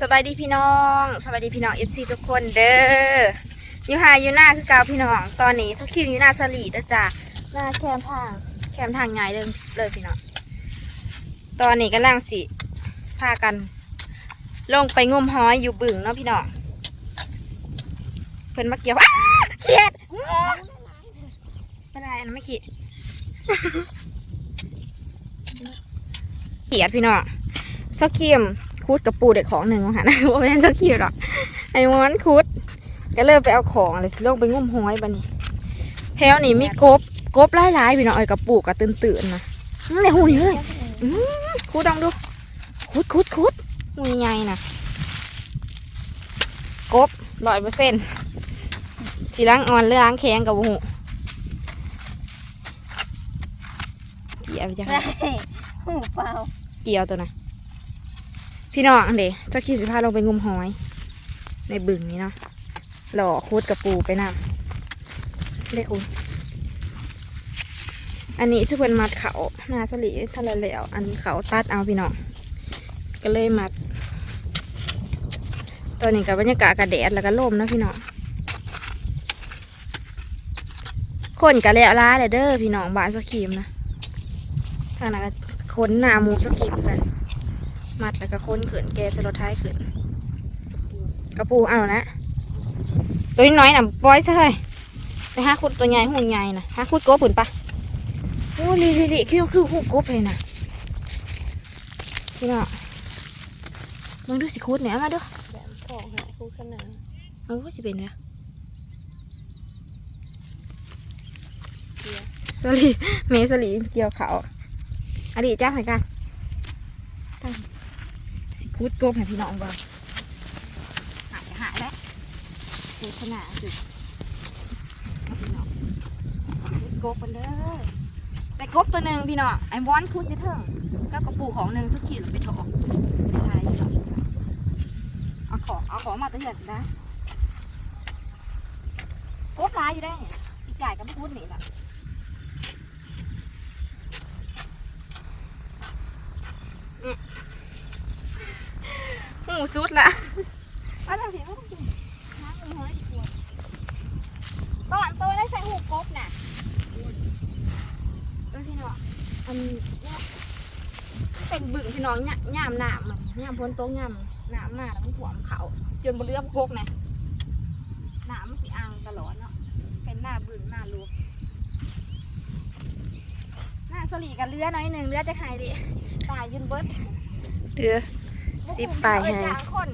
สบายดีพี่น้องสบายดีพี่น้องเอฟซีทุกคนเด้ออยู่หาอยู่หน้าคือเกาพี่น้อง ตอนนี้สักคิวอยู่หน้าสลีดจ้ะหน้าแคมทางแคมทางใหญ่เลยเลยพี่น้องตอนนี้กำลังสิพากัน ลงไปงมหอยอยู่บึงเนาะพี่น้องเพิ่นมาเกี่ยวเขียดไม่ได้อันไม่ขีดเขียดพี่น้องซอกเคียม คุดกับปูเด็กของหนึ่งค่ะนะว่าไม่ใช่ซอกเคียมหรอกไอ้มอนคุด ก็เริ่มไปเอาของเลยสิลงไปงมห้อยบันนี้แถวนี้มีกบกบหลายๆพี่น้องเอ้ยกับปูกับตื่นตื่นนะนั่นแหละหูนี่เลยคุดลองดูคุดคุดคุดหูใหญ่นะกบร้อยเปอร์เซ็นต์สีล้างอ่อนหรือล้างแข็งกับหูเกี่ยวจังใช่หูเปล่าเกี่ยวตัวนะ พี่น้องอันเดะเจ้าขี้สิพาลงไปงมหอย ในบึงนี้เนาะหล่อคูดกับปูไปนำเรียกคุณอันนี้ชื่อเพิ่นมัดเขาหนาสลีทะเลแล้ว อันเขาตัดเอาพี่น้องก็เลยมัดตอนนี้กับบรรยากาศกระแดดแล้วก็ลมนะพี่น้องคนกะแล้วร้าเลยเด้อพี่น้องบ้านสกีมนะทางนั้นก็ค้นหนามูสกีมกัน มัดแล้วก็ค้นเขินแกสรถท้ายเขินกระปูเอานะ ตัวน้อยๆน่ะปล่อยซะเลยไปหาคุดตัวใหญ่หุ่นใหญ่น่ะหาคุดกบผืนปะโอ้ลีลีลีคือคือหูกบเลยน่ะพี่น้องมึงดูสิคุดเนี่ยมาดูแบบของหาคู่ขนาดเออสิเป็นไงสลีเมสลีเกี่ยวเขาอดีตจ้าเหมือนกันตั้งสิ คุดกบให้พี่น้องก่อนหายหายแล้วดูขนาสิพี่น้องคุดกบกันเด้อแต่กบตัวหนึ่งพี่น้องไอ้วอนคุดจะเถิงก็กระปูของหนึ่งสักขีดไปถอกไปทายพี่น้องเอาของเอาของมาตัวใหญ่นะกบลายอยู่ได้เนี่ยอีกไก่ก็ไม่พูดหนีละ หูสุดละอะไรสิไม่ต้องกินน้ำมันน้อยอีกตัวตอนตัวได้ใส่หูกบน่ะเออพี่น้องอันเนี่ยเป็นบึ่งพี่น้องเนี่ยย่ามหนามมันย่ามพ้นโต๊ะย่ามหนามมาแล้วมันถ่วมเขาจนบนเรือกกเนี่ยหนามมันสิอ่างตลอดเนาะเป็นหน้าบึ้งหน้าลูกหน้าสลีกันเรือน้อยหนึ่งเรือจะหายดิตายยืนเบิดเรือ สิบปลายเอ้ให้ จางคน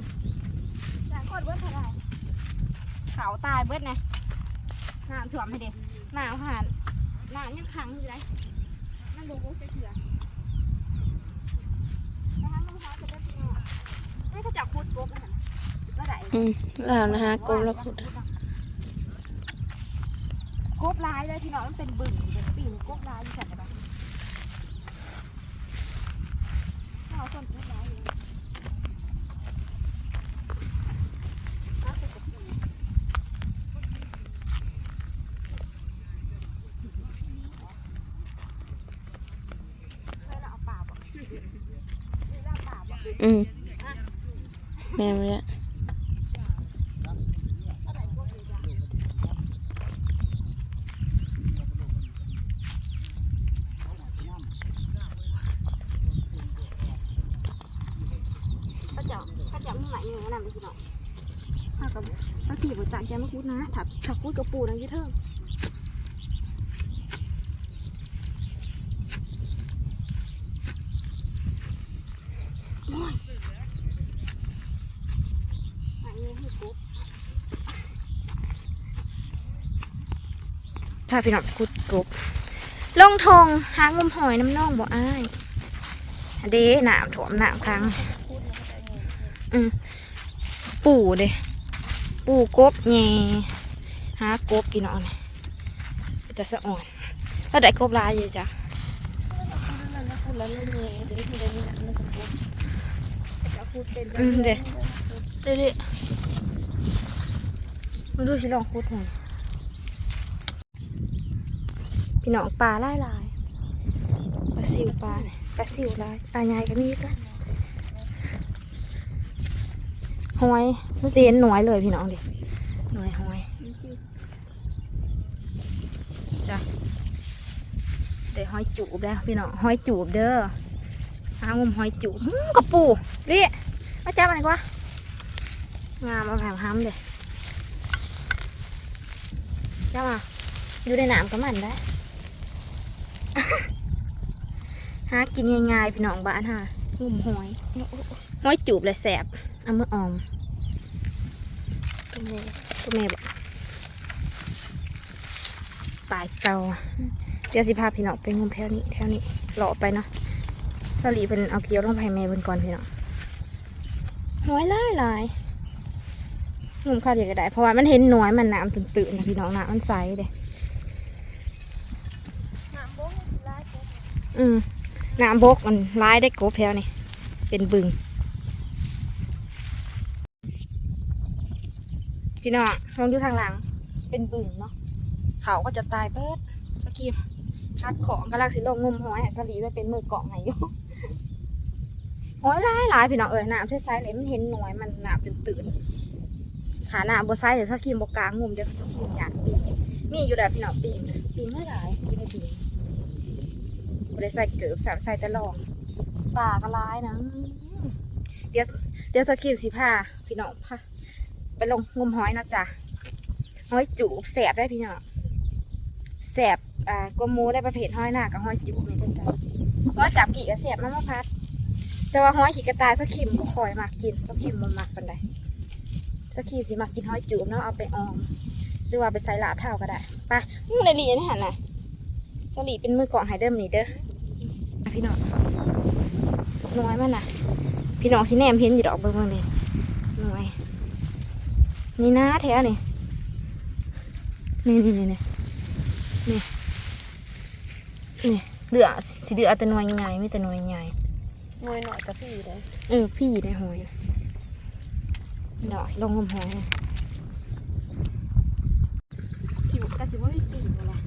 จางคนเบิดเท่าไหร่เขาตายเบิดนะน้ำถ่วมให้เด็กน้ำผ่านน้ำยังขังอยู่เลยนั่นลงจะเถื่อนะคะมันหาจะได้ปีนไม่ถ้าจับพูดกบนะแล้วไหน อืมแล้วนะฮะกลมแล้วขุดกบลายเลยพี่น้องมันเป็นบึ่งเป็นปีนกบลายอยู่แถวไหนบ้างเอาต้นกบลายอยู่เอาต้นกบลายเคยเราเอาป่าบ่เคยเราเอาป่าบ่ อืมแม่มาแล้ว เอาไหนกบเลยจ้ะก็จะก็จะไม่ไหลอย่า งนั้นนะพี่น้องถ้ากับถ้าขี่บนจากแกไม่พูดนะถักถักพูดกับปูนังยี่เทิงโอ้ยไหนเงี้ยให้กบ ถ้าพี่น้องคุดกบลงทงหางมหอยน้ำน่องบ่อ้ายเด้หนามถวมหนามครั้งอืมปู่เด้ปู่กบแง่หากบพี่น้องแต่สะอ่อนแล้วได้กบลายอยู่จ้ะพูดแล้วเดี๋ยวที่เล่นนี่นะมันจะพูดจะพูดเป็นอืมเด้เด้เด้มาดูสิลองคุดหน่อยพี่ น้องปลาหลายหลายปลาซิวปลาเนี่ยปลาซิวหลายปลาใหญ่ก็มีกันหอยมันสิเห็นหน่วยเลยพี่น้องดิหน่วยหอยจ้ะเดี๋ยวหอยจูบแล้วพี่น้องหอยจูบเด้อหางมหอยจูบกระปูเรียมาจับอะไรกว่างามมาแผงห้ำเด้จับมาอยู่ในน้ำกับมันได้ หากินง่ายๆพี่น้องบ้านฮะงุ่มหอยหอยจูบเลยแสบเอามือออมตัวเมย์ตัวเมย์บอกปลายเกาเดี๋ยวสิพาพี่น้องไปงุ่มแถวนี้แถวนี้หล่อไปเนาะสลีเป็นเอาเกี๊ยวลงไปให้แม่เพิ่นก่อนพี่น้องหอยหลายหลายงุ่มข้าวเดียวก็ได้เพราะว่ามันเห็นหน่วยมันน้ำตื่นๆนะพี่น้องน้ำมันใสเด้น้ำโบ้งร้ายเกิน อืมน้ำบกมันร้ายได้กบแล้วนี่ เป็นบึง พี่น้องมองดูทางหลัง เป็นบึงเนาะเขาก็จะตายเบิดตะกี้คัดของกำลังสิลงงมหอยสลีไว้เป็นมือเกาะไหนอยู่หอยหลายหลายพี่น้องเอ้ยน้ำใช้ๆเลยมันเห็นหน่วยมันหน้ำตื่นๆขาหน้าบัวไซเดี๋ยวสักคีมบกลางงุมเดี๋ยวสักคีมอยากปีนมีอยู่แต่พี่น้องปีนปีนไม่หลายอยู่ในปีน บริใส่เกือบสามใส่แต่ลองป่าก็ร้ายนะ เดี๋ยวเดี๋ยวสกิลสิพาพี่น้องพาไปลงงมหอยนะจ๊ะหอยจูบแสบได้พี่น้องแสบอ่ากวหมูได้ประเภทหอยหน้ากับหอยจูบนี่เป็นจ้ะหอยจับกี่กับแสบมันมาพัด แต่ว่าหอยขี่กระตายสกิมบ่คอยมากกินสกิมมันมักปันใดสกิมสิมักกินหอยจูบเนาะเอาไปออมหรือว่าไปใส่ลาบเท่าก็ได้ไปมึงในลีนี่หันน่ะ สลีเป็นมือกล่องไฮเดิมนี่เด้ออะพี่น้องน้อยมันน่ะพี่น้องสิแนมเห็นอยู่ดอกเบิ่งเบิ่งเลยน้อยนี่นะแท้นี่นี่นี่นี่นี่นี่นี่เหลือสิเหลือแต่หน่วยใหญ่ไม่แต่หน่วยใหญ่มวยหน่อยกับพี่เลยเออพี่ในหอยดอกลงงมหอยผิวแต่สิว่าไม่ปีกเลย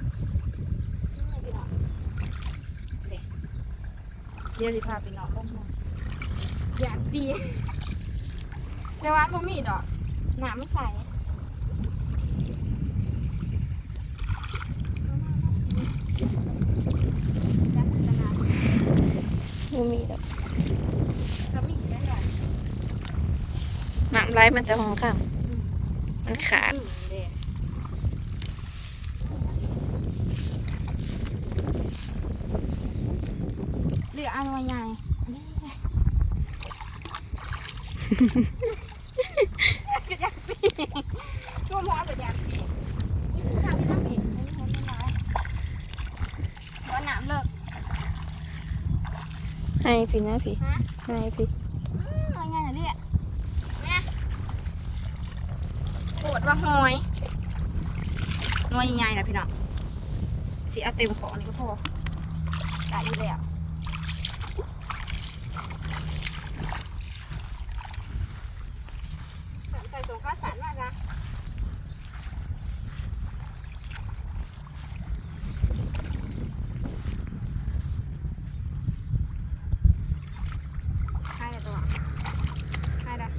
พี่น้องเด็ก เดี๋ยวสิพาไปนอนลงหอยอยากปีนแต่ว่าพ่มีดอกหนาไม่ใส่จักขนาดบ่มีดอกก็มีได้หรอน้ำไหลมันจะห้องข้างมันขาด เหลื ออันวใหญ่ก็อยากปีช่วงร้อนก็อยากปีข้าวที่น้ำเองไม่มีไม่น้อยร้อนน้ำเลิกให้พี่นะพี่ฮะให้พี่น้อยไงน่ะเนี่ยเนี่ยปวดว่าหอยน้อยใหญ่ๆนะพี่น้องสิเอาเต็มของนี่ก็พอได้อยู่แล้ว ใส่ถุงข้าวสารมาจ้ะให้เลยตัวให้เลย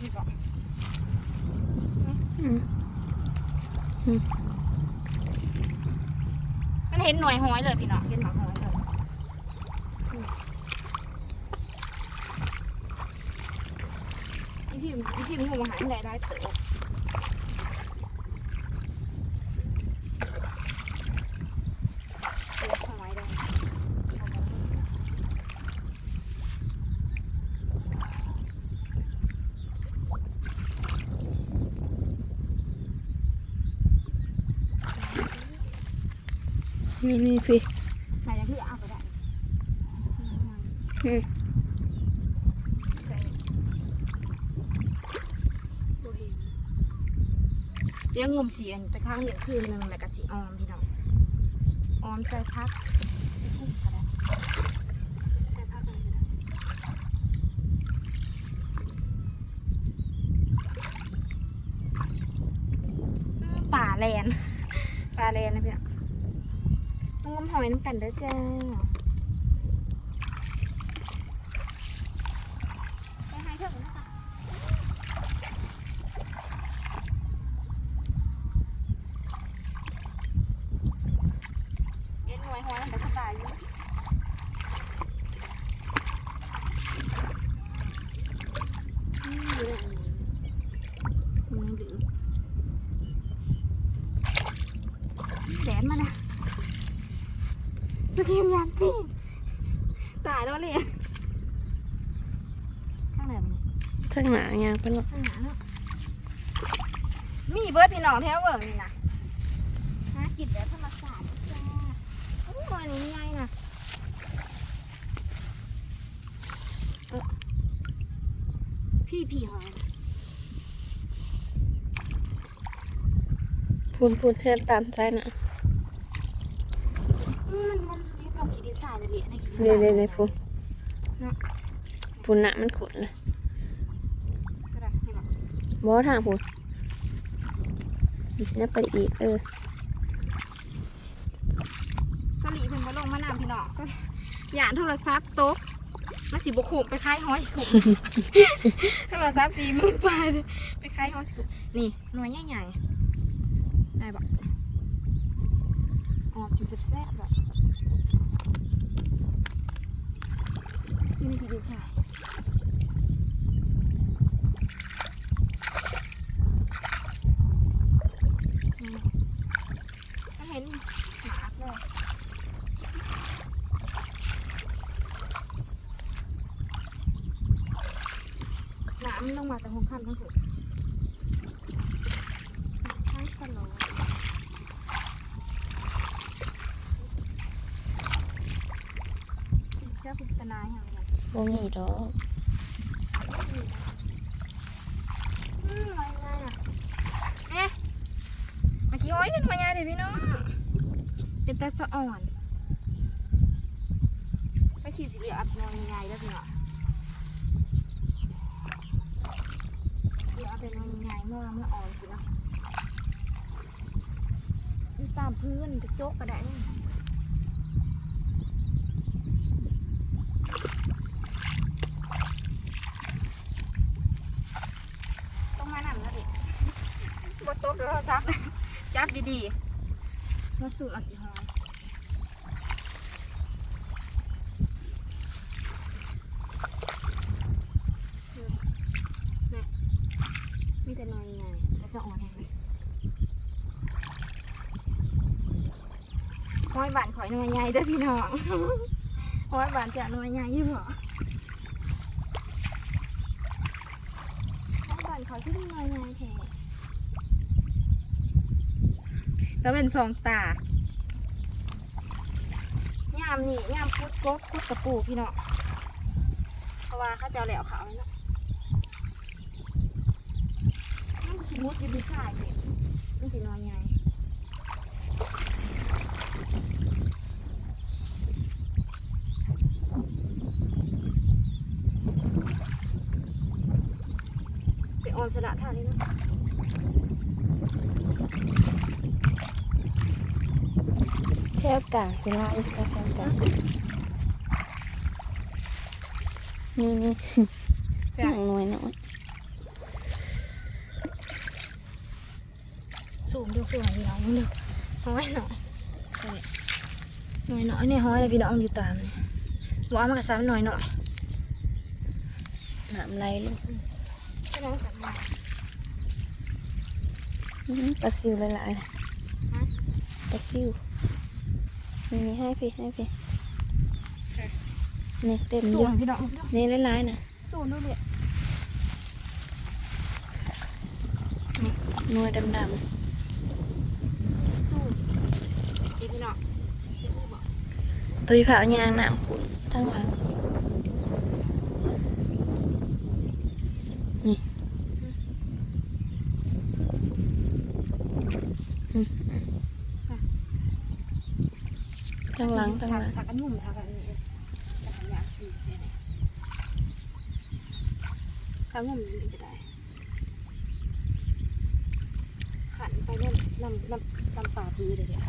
นี่บอก อืม มันเห็นหน่วยหอยเลยพี่น้องเห็นหน่วยหอยเลยอืมอีพิมพ์อีพิมพ์งูหายได้ได้เต๋อเต๋อหอยได้ นี่นี่พี่ใครจะที่เอาไปได้อืมเลี้ยงงมเสียนไปข้างเหยียบคืนหนึ่งแล้วก็สีออมพี่น้องออมใส่พักใส่พักอะไรนะอืมป่าแลนป่าแลนนะพี่น้องต้องงมหอยน้ำ กันเด้อจ้าไปให้เถอะนะคะ ทีมยางปิ้งตายแล้วเลยข้างไหนมันทางหนายางเป็นหรอกข้างหน้าเนาะมีเบิร์ดพี่น้องแถวเวิร์กนี่นะหากินแบบธรรมชาติจ้าโอ้ยนี่ไงน่ะเออพี่พี่หอยน่ะพูนพูนเพื่อนตามใจนะ อืมมันมันเรียกเราขีดดินทรายเลยเนี่ยในขีดเดี๋ยวเดี๋ยวในพูนเนาะพูนหนะมันขุนนะกระดาษนี่บอกบอทางพูนนี่ไปอีกเออ กะหรี่เพิ่นมาลงมานำพี่น้องก็หยานโทรศัพท์ตกมาสิบกขุมไปคล้ายห้อยขุมโทรศัพท์สี่หมื่นไปเลยไปคล้ายห้อยขุมนี่หน่วยใหญ่ๆได้บอกออกกินแซ่บๆแบบ นี่นี่คือดีใจอืมเห็นหมาเลยน้ำมันลงมาจากห้องขั้นทั้งสุดใช่กันเหรอเจ้าพิจารณาอย่างไร บ่มีดอกมาขี้อ้อยขึ้นมาไงเดี๋ยวพี่น้อง เป็นตาสะอ่อนไปขีดสีเหลืองอัดนอนยังไงแล้วพี่น้องเดี๋ยวเอาเป็นนอนยังไงเมื่อเมื่ออ่อนสิเนาะนี่ตามพื้นกระจกกระไดนี่ต้องมาหนังแล้วดิบด โต๊ะเดี๋ยวเราซับจับดีๆมาสูตรอัดสีหอยมีแต่นอนไงแล้วจะอ่อนแห้งเลยห้อยบานข่อยนอยใหญ่เด้อพี่น้องห้อยบานจะนอยใหญ่ยี่หรอห้อยบานข่อยที่นอยใหญ่แท้แล้วเป็ นสองตายามนี่ยามพุดกบพุดกระปูพี่น้องเพราะว่าข้าจะเอาแหลวขาวเนาะมันสิมุดอยู่ที่ข่ายเนี่ยมันสิน้อยใหญ่ไปออนสลัดท่านี้นะ แถว กลางสิลาอีกแล้วแถวกลางนี่นี่หนังหน่วยน้อยสูงดูสูงพี่น้องมึงดูห้อยหน่อยหน่อยหน่อยเนี่ยห้อยเลยพี่น้องอยู่ตามนี่ว่ามันกระซ้ำหน่อยหน่อยน้ำไหลลงพี่น้องกลับมาอื้อหือปลาซิวหลายๆนะปลาซิว นี่นี่ให้พี่ให้พี่นี่เต็มอสูยู่งพี่น้องมึงดูนี่หลายๆนะสูงดูเลยหน่วยดำสูงพี่พี่น้องๆตัวพี่ผายางน้ำขุ่นทั้งหลัง ทั้งหลังทั้งหลังทางกันหนุ่มทางกันนี่ทางกันยางคือเนี่ยทางหนุ่มนี่จะได้ขันไปเล่นลำลำลำป่าปือเลยเนี่ย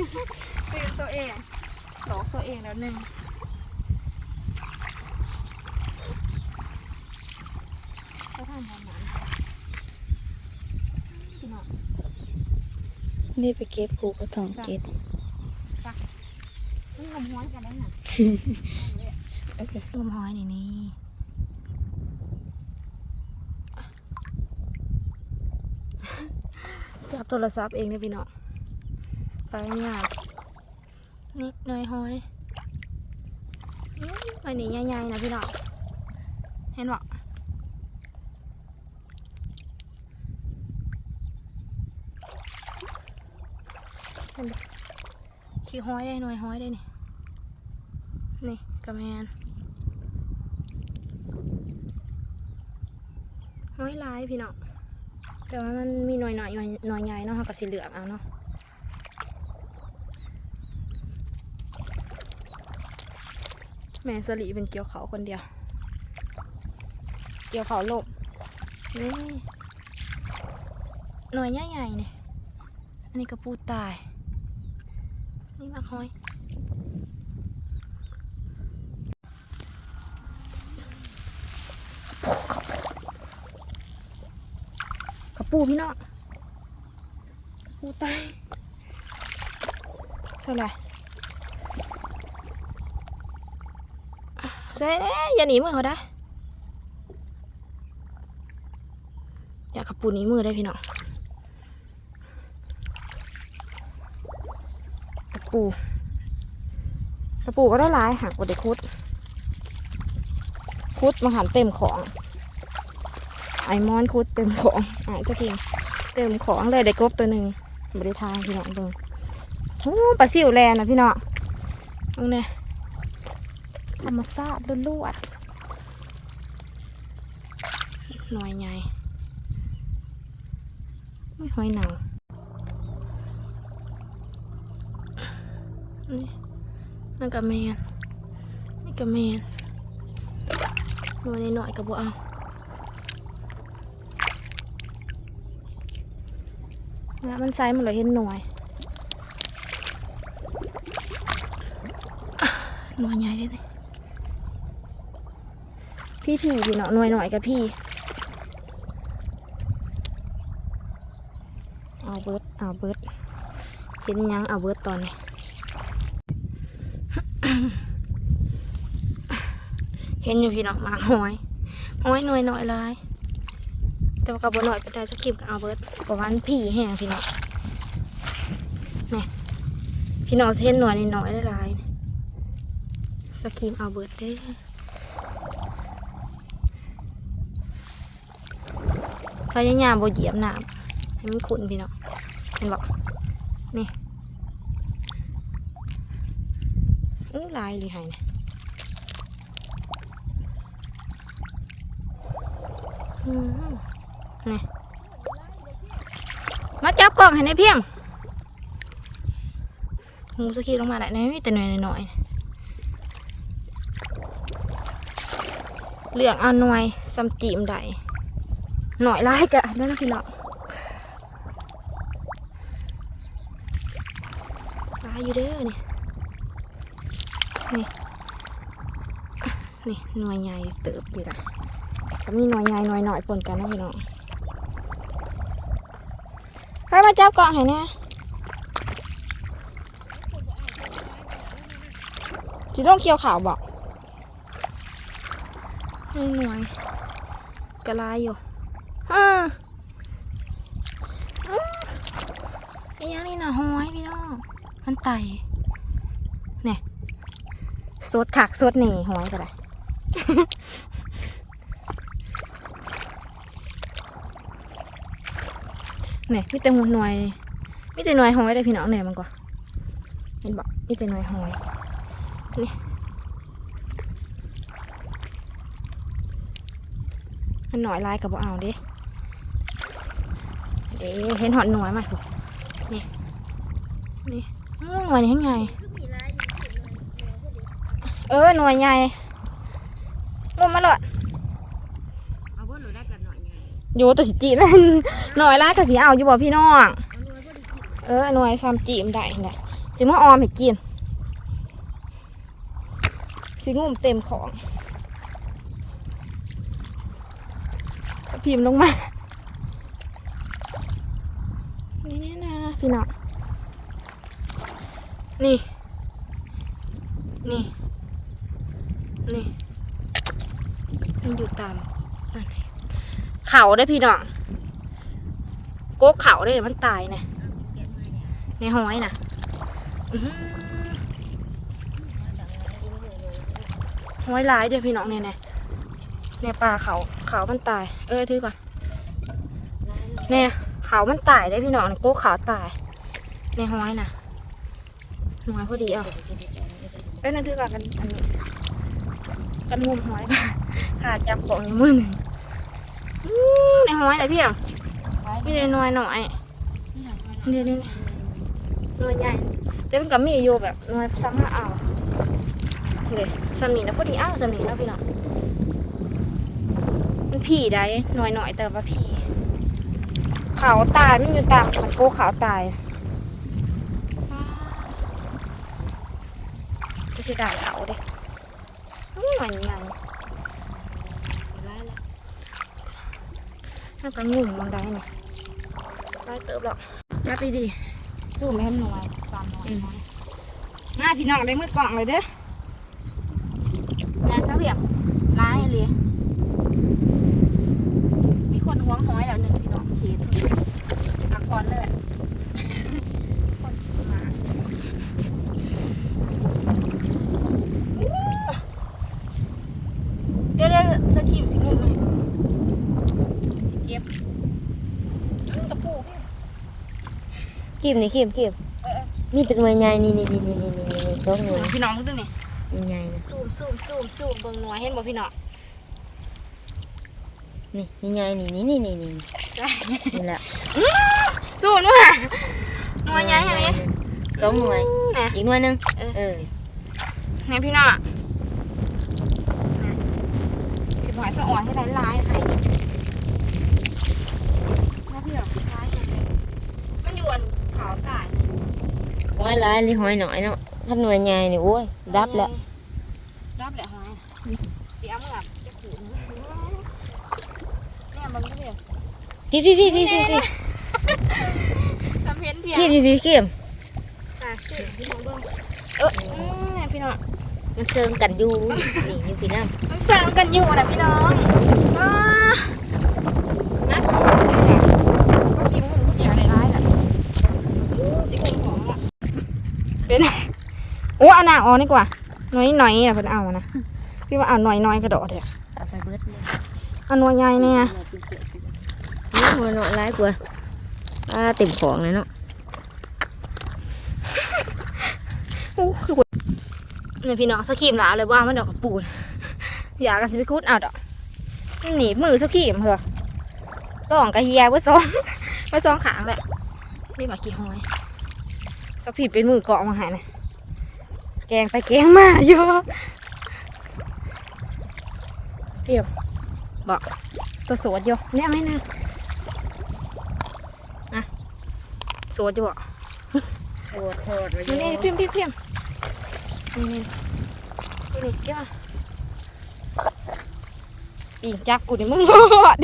ตื่นตัวเองหลอกตัวเองแล้วหนึ่งเขาทำทำหมันนี่ไปเก็บผูกกระถองเก็ดนี่งมห้อยกันได้น่ะงมห้อยนี่นี่จับโทรศัพท์เองเนี่ยพี่น้องไปง่ายนี่หน่อยห้อยอื้ออันนี้ใหญ่ๆนะพี่น้องเห็นบ่เห็นบ่ขี้ห้อยได้หน่อยห้อยได้นี่นี่กระแมนห้อยลายพี่น้องแต่ว่ามันมีหน่อยหน่อยหน่อยหน่อยใหญ่เนาะเขาก็สีเหลืองเอาเนาะ แม่สลีเป็นเกี่ยวเขาคนเดียว เกี่ยวเขาลบนี่หน่อยใหญ่ๆเนี่ยอันนี้กระปูตาย นี่มาคอยกระปูพี่น้องกระปูตายเท่าไหร่ ใช่อย่าหนีมือเขาได้ อย่ากระปูหนีมือได้พี่น้องกระปูกระปูก็ได้หลายหักกว่าเด็กคุด คุดมาหันเต็มของ ไอมอนคุดเต็มของไอสกิงเต็มของเลยได้กบตัวหนึ่งบริทางพี่น้องเบิ่งโอ้ปลาซิวแลนนะพี่น้องตรงนี้ ธรรมชาติล้วนๆหน่อยใหญ่ไม่หอยหนาวนี่นั่นกับแมนนี่กับแมนหน่อยหน่อยๆกับบัวเอานะมันไซส์มันเลยเห็นหน่วยหน่วยใหญ่เลยนี่ พี่พี่พี่เนาะหน่วยหน่อยกับพี่ เอาเบิร์ดเอาเบิร์ดเห็นยังเอาเบิร์ดตอนนี้ เห็นอยู่พี่เนาะมากหอยห้อยหน่วยหน่อยหลายแต่ว่ากับบัหน่อยก็ได้จะกิมกับเอาเบิร์ดประมาณพี่แห้งพี่น้องนี่พี่น้อเส้นหน่วยนิดหน่อยได้หลายสกิมเอาเบิร์ดเด้ พยายามบ่เหยียบน้ำให้มันขุ่นพี่น้องเห็นบอกนี่อู้ลายเลยหายนะอืมมาจับกล่องให้ในเพียงงูสกีลงมาไหนนี่แต่หน่อยหน่อยเลืองเอาหน่วยซัมจีมได้ หน่อยร้ายกะนั่นนะพี่น้องร้ายอยู่เด้อนี่นี่นี่หน่วยใหญ่เติบอยู่นะก็มีหน่วยใหญ่หน่วยหน่อยปนกันนะพี่น้องใครมาจับกล่องให้เนี่ยจีต้องเคียวขาวบอกหน่วยกระลายอยู่ อ้าไอ้ยังนี่นะห้อยพี่น้องมันไตเนี่ยสดขากสดหนีห้อยก็ได้เนี่ยมีแต่หมูหน่วยมีแต่หน่วยหอยได้พี่น้องเนี่ยมันก็เห็นบอกมีแต่หน่วยหอยนี่มันหน่อยลายกับบ่เอาเด้ เด้เห็นหอดหน่วยมาถูกนี่นี่อื้อหน่วยนี่ยังไงเออหน่วยใหญ่ลงมาเลยเอาเบิ่หนูได้กันหน่อยไงอยู่ตัวสิจีนั่นหน่อยลายก็สิเอาอยู่บ่พี่น้องเออหน่วยซ้ำจีมได้แหละสิมาออมให้กินสิงุ่มเต็มของพิมพ์ลงมา นี่แน่นะ พี่น้องนี่ นี่ นี่ มันอยู่ตามนั่นเขาได้พี่น้องโกกเขาได้มันตายนะในห้อยนะห้อยลายเด้อพี่น้องเนี่ยเนี่ยเนี่ยปลาเขาเขามันตาย เออถือก่อนเนี่ย ขามันตายได้พี่น้องโกกเขาตาย ในห้อยนะห้อยพอดีเอาเอ้ยนั่นถือก่อนกันอันนี้กันงุมห้อยค่ะขาจับของอยู่มือหนึ่งในห้อยอะไรพี่อะพี่เลยน้อยหน่อยเดี๋ยวนี้น้อยใหญ่แต่มันก็มีอยู่แบบน้อยซ้ำมาเอาเลยซ้ำนี่แล้วพอดีอ้าวซ้ำนี่แล้วพี่น้องมันผีได้น้อยหน่อยแต่ว่าผี ขาวตายมันอยู่ตามมันโกขาวตายจะเสียดายเขาเด้อื้อหน่อยใหญ่น่าจะงุ่มบางได้เนี่ยได้เติบหรอกจับไปดิสู้ไม่ให้มันน้อยตามน้อยน้อยมาพี่น้องได้มือกล่องเลยเด้อนะถ้าเบียบร้ายเลยมีคนหวงห้อยแล้วหนึ่งพี่น้องเขตอักคอนเลยคนมาเดี๋ยวเดี๋ยวสกีมสิงุ่มเลยเก็บกระปู พี่ขีบนี่ขีบขีบมีเป็นหน่วยใหญ่นี่นี่นี่นี่นี่นี่นี่สองหน่วยพี่น้องดูนี่ใหญ่นะซูมซูมซูมซูมเบิ่งหน่วยเห็นบ่พี่น้องนี่นี่ใหญ่นี่นี่นี่นี่นี่นี่แหละซูมด้วยหน่วยใหญ่ไหมสองหน่วยนี่อีกหน่วยหนึงเออเนี่พี่น้องสิบหอยสะอ่อนให้ได้ลายให้นะพี่น้องลายกันเลยมันอยู่อันขาวตาย หอยหลายหรือหอยหน่อยเนาะถ้าหน่วยใหญ่นี่โอ้ยดับแล้วดับแหละหอยเสียมึงอะจะขู่มึงเนี่ย เป็นไงโอ้เอาหน้าออกดีกว่าหน่อยหน่อยๆนะเพิ่นเอานะพี่ว่าเอาหน่อยหน่อยๆกระโดดเถอะำเอาไปเบิดเลยเอาหน่วยใหญ่เนี่ยนี่หน่วยหน่อยหลายกว่าอ่าเต็มของเลยเนาะโอ้คือบ่เนี่ยพี่น้องสกีมหลาเลยว่ามันดอกกระปูนอยากกันสิไปคุดเอาดอกมันหนีบมือสกีมเหรอต้องกระเฮียไว้ซ้องไว้ซ้องขางแหละนี่มากี่ห้อยสั กผีเป็นมือเกาะมาหายนะแกงไปแกงมาอยู่เทียบบอกตัวสวดอยู่เนี่ยไหมนะอะสวดอยู่บอกโสดโสดไว้อนี่ยู่นี่พิมพ์พิมพ์พิมพ์นี่นี่นี่นี่เกี่ยวปีนจับกูนี่มึงรอด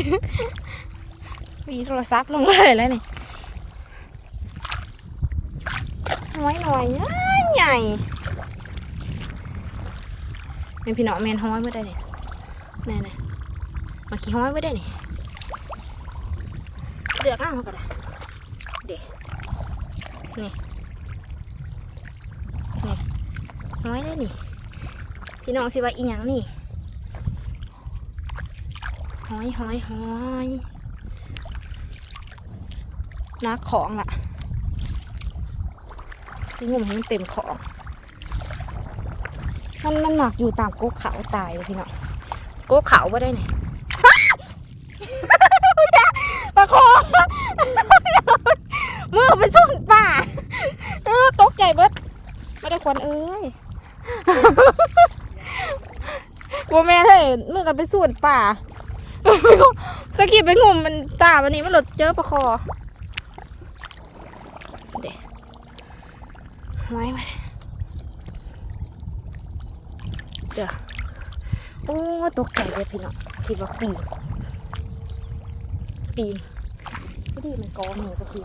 มีโทรศัพท์ลงเลยแล้วนี่ น้อยหน่อยใหญ่ใหญ่เป็นพี่น้องแมนห้อยไม่ได้เนี่ยแน่ๆมาขี่ห้อยไม่ได้นี่เดือกอ้าวก็ได้เด็นี่นี่ห้อยได้นี่พี่น้องสิว่าอีหยังนี่หอยห้อยห้อยนักของล่ะ สิงุ่มให้มันเต็มของมันมันหนักอยู่ตามโกกเขาตายเลยพี่น้องโกกเขาว่าได้ไหนปลาคอมือไปสุ่นป่าเออตกใจเบิดไม่ได้ควันเอ้ยบัวแม่เลยมือกันไปสูดป่าสกิปไปงุมมันตาวันนี้มันหลดเจอปลาคอ เด็ ไว้ไว้เจอโอ้ตกใจเลยพี่น้องคิดว่าปีนปีนไม่ดีมันกอหนึ่งสักที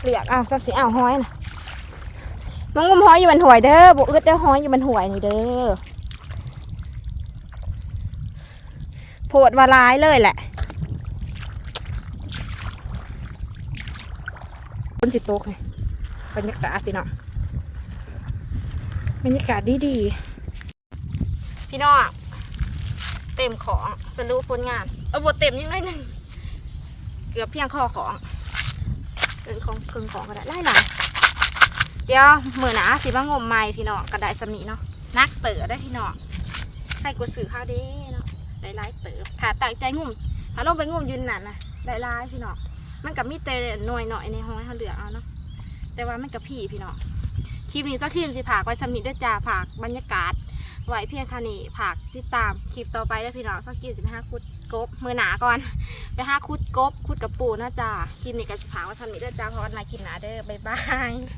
เหลือกเอาซับสีเอาห้อยนะน้องงมห้อยอยู่บนหวยเด้อบุอึดเด้อห้อยอยู่บนหวยนี่เด้อโพดวาร้ายเลยแหละ นสิโต๊กไงบรรยากาศพี่น้องบรรยากาศดีดีพี่น้องเต็มของสรุปผลงานเออบทเต็มยังไงหนึ่งเกือบเพียงข้อของเกินของเกินของก็ได้ไล่หลังเดี๋ยวมือหนาสิมางมไม้พี่น้องกระไดสำนีเนาะนักเต๋อได้พี่น้องใครกดสื่อข้าวด้เนาะได้ไล่เต๋อถ้าตั้งใจงุ่มถ้าลงไปงุ่มยืนนั่นนะได้ไล่พี่น้อง มันกับมีแต่หน่อยหน่อยในห้องเขาเหลือเอาเนาะแต่ว่ามันกับพี่พี่น้องคลิปนี้สักทีมสิผากไว้สำนิด้วยจ้าผากบรรยากาศ ไว้เพียงค่นี้ผากติดตามคลิปต่อไปได้วพี่น้องสักกี่สิบห้าคุดกบมือหนาก่อนไปห้าคุดกบคุดกับปูนะจ้าคลิปนี้ก็สิผากไว้สำนี้เด้อจ้าเพราะว่ามาคลิปหนาเด้อบ๊ายบาย